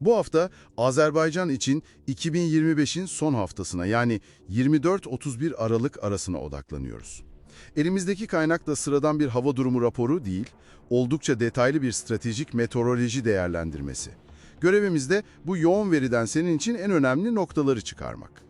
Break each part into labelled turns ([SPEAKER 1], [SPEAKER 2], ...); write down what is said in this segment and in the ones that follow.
[SPEAKER 1] Bu hafta Azerbaycan için 2025'in son haftasına yani 24-31 Aralık arasına odaklanıyoruz. Elimizdeki kaynak da sıradan bir hava durumu raporu değil, oldukça detaylı bir stratejik meteoroloji değerlendirmesi. Görevimiz de bu yoğun veriden senin için en önemli noktaları çıkarmak.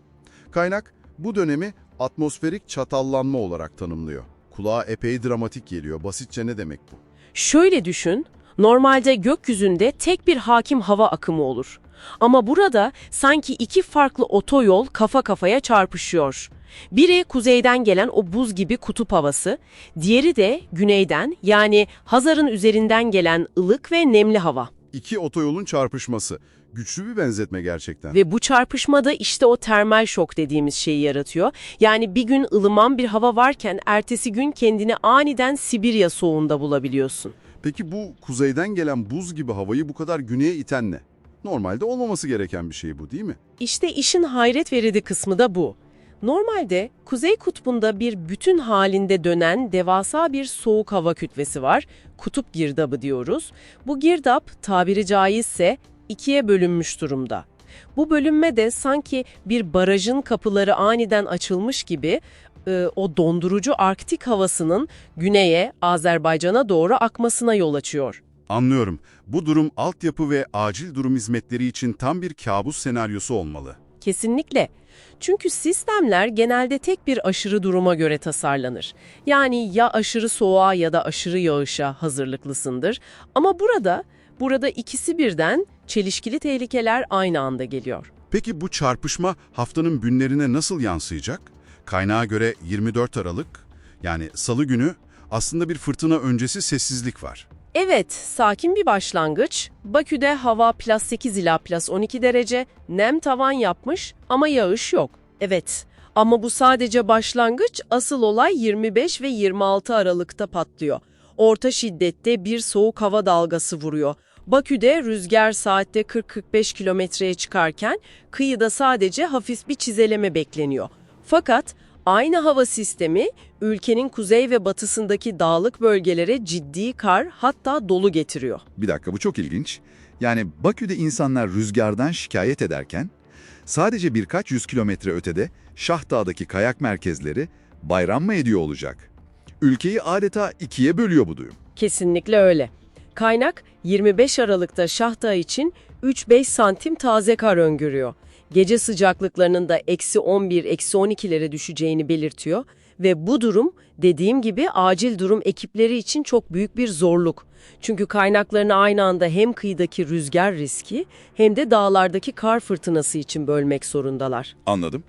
[SPEAKER 1] Kaynak bu dönemi atmosferik çatallanma olarak tanımlıyor. Kulağa epey dramatik geliyor. Basitçe ne demek bu?
[SPEAKER 2] Şöyle düşün, normalde gökyüzünde tek bir hakim hava akımı olur. Ama burada sanki iki farklı otoyol kafa kafaya çarpışıyor. Biri kuzeyden gelen o buz gibi kutup havası, diğeri de güneyden yani Hazar'ın üzerinden gelen ılık ve nemli hava.
[SPEAKER 1] İki otoyolun çarpışması. Güçlü bir benzetme gerçekten.
[SPEAKER 2] Ve bu çarpışmada işte o termal şok dediğimiz şeyi yaratıyor. Yani bir gün ılıman bir hava varken ertesi gün kendini aniden Sibirya soğuğunda bulabiliyorsun.
[SPEAKER 1] Peki bu kuzeyden gelen buz gibi havayı bu kadar güneye iten ne? Normalde olmaması gereken bir şey bu değil mi?
[SPEAKER 2] İşte işin hayret verici kısmı da bu. Normalde Kuzey Kutbu'nda bir bütün halinde dönen devasa bir soğuk hava kütlesi var. Kutup girdabı diyoruz. Bu girdap tabiri caizse ikiye bölünmüş durumda. Bu bölünme de sanki bir barajın kapıları aniden açılmış gibi e, o dondurucu Arktik havasının güneye, Azerbaycan'a doğru akmasına yol açıyor.
[SPEAKER 1] Anlıyorum. Bu durum altyapı ve acil durum hizmetleri için tam bir kabus senaryosu olmalı.
[SPEAKER 2] Kesinlikle. Çünkü sistemler genelde tek bir aşırı duruma göre tasarlanır. Yani ya aşırı soğuğa ya da aşırı yağışa hazırlıklısındır. Ama burada, burada ikisi birden çelişkili tehlikeler aynı anda geliyor.
[SPEAKER 1] Peki bu çarpışma haftanın günlerine nasıl yansıyacak? Kaynağa göre 24 Aralık, yani salı günü aslında bir fırtına öncesi sessizlik var.
[SPEAKER 2] Evet, sakin bir başlangıç. Bakü'de hava plus 8 ila plus 12 derece, nem tavan yapmış ama yağış yok. Evet, ama bu sadece başlangıç, asıl olay 25 ve 26 Aralık'ta patlıyor. Orta şiddette bir soğuk hava dalgası vuruyor. Bakü'de rüzgar saatte 40-45 kilometreye çıkarken kıyıda sadece hafif bir çizeleme bekleniyor. Fakat aynı hava sistemi ülkenin kuzey ve batısındaki dağlık bölgelere ciddi kar hatta dolu getiriyor.
[SPEAKER 3] Bir dakika bu çok ilginç. Yani Bakü'de insanlar rüzgardan şikayet ederken sadece birkaç yüz kilometre ötede Şah Dağ'daki kayak merkezleri bayram mı ediyor olacak? Ülkeyi adeta ikiye bölüyor bu duyum.
[SPEAKER 2] Kesinlikle öyle. Kaynak 25 Aralık'ta Şahdağ için 3-5 santim taze kar öngörüyor. Gece sıcaklıklarının da eksi 11, eksi 12'lere düşeceğini belirtiyor ve bu durum dediğim gibi acil durum ekipleri için çok büyük bir zorluk. Çünkü kaynaklarını aynı anda hem kıyıdaki rüzgar riski hem de dağlardaki kar fırtınası için bölmek zorundalar.
[SPEAKER 3] Anladım.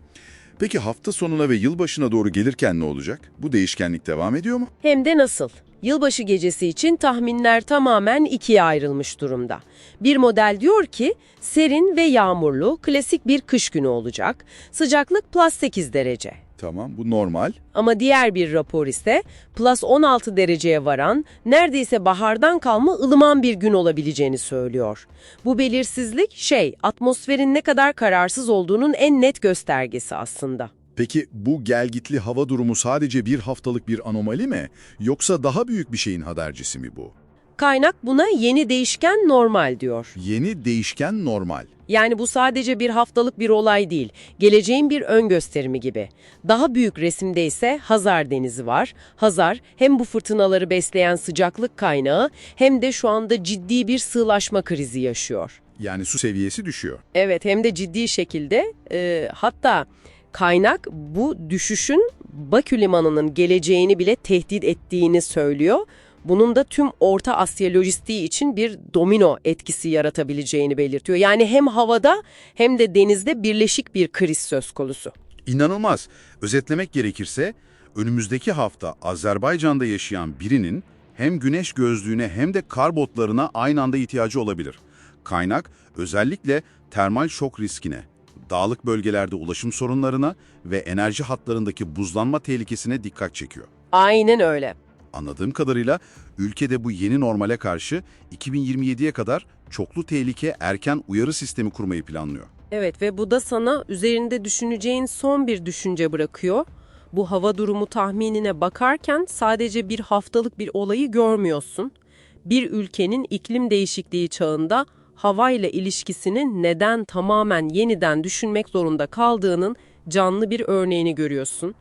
[SPEAKER 3] Peki hafta sonuna ve yılbaşına doğru gelirken ne olacak? Bu değişkenlik devam ediyor mu?
[SPEAKER 2] Hem de nasıl? Yılbaşı gecesi için tahminler tamamen ikiye ayrılmış durumda. Bir model diyor ki serin ve yağmurlu klasik bir kış günü olacak. Sıcaklık plus 8 derece.
[SPEAKER 3] Tamam bu normal.
[SPEAKER 2] Ama diğer bir rapor ise plus 16 dereceye varan neredeyse bahardan kalma ılıman bir gün olabileceğini söylüyor. Bu belirsizlik şey atmosferin ne kadar kararsız olduğunun en net göstergesi aslında.
[SPEAKER 1] Peki bu gelgitli hava durumu sadece bir haftalık bir anomali mi? Yoksa daha büyük bir şeyin habercisi mi bu?
[SPEAKER 2] Kaynak buna yeni değişken normal diyor.
[SPEAKER 1] Yeni değişken normal.
[SPEAKER 2] Yani bu sadece bir haftalık bir olay değil, geleceğin bir ön gösterimi gibi. Daha büyük resimde ise Hazar Denizi var. Hazar hem bu fırtınaları besleyen sıcaklık kaynağı hem de şu anda ciddi bir sığlaşma krizi yaşıyor.
[SPEAKER 1] Yani su seviyesi düşüyor.
[SPEAKER 2] Evet hem de ciddi şekilde e, hatta kaynak bu düşüşün Bakü Limanı'nın geleceğini bile tehdit ettiğini söylüyor. Bunun da tüm Orta Asya lojistiği için bir domino etkisi yaratabileceğini belirtiyor. Yani hem havada hem de denizde birleşik bir kriz söz konusu.
[SPEAKER 1] İnanılmaz. Özetlemek gerekirse önümüzdeki hafta Azerbaycan'da yaşayan birinin hem güneş gözlüğüne hem de kar botlarına aynı anda ihtiyacı olabilir. Kaynak özellikle termal şok riskine, dağlık bölgelerde ulaşım sorunlarına ve enerji hatlarındaki buzlanma tehlikesine dikkat çekiyor.
[SPEAKER 2] Aynen öyle.
[SPEAKER 1] Anladığım kadarıyla ülkede bu yeni normale karşı 2027'ye kadar çoklu tehlike erken uyarı sistemi kurmayı planlıyor.
[SPEAKER 2] Evet ve bu da sana üzerinde düşüneceğin son bir düşünce bırakıyor. Bu hava durumu tahminine bakarken sadece bir haftalık bir olayı görmüyorsun. Bir ülkenin iklim değişikliği çağında havayla ilişkisini neden tamamen yeniden düşünmek zorunda kaldığının canlı bir örneğini görüyorsun.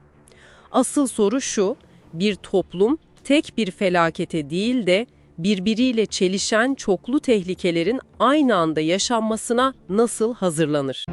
[SPEAKER 2] Asıl soru şu, bir toplum tek bir felakete değil de birbiriyle çelişen çoklu tehlikelerin aynı anda yaşanmasına nasıl hazırlanır?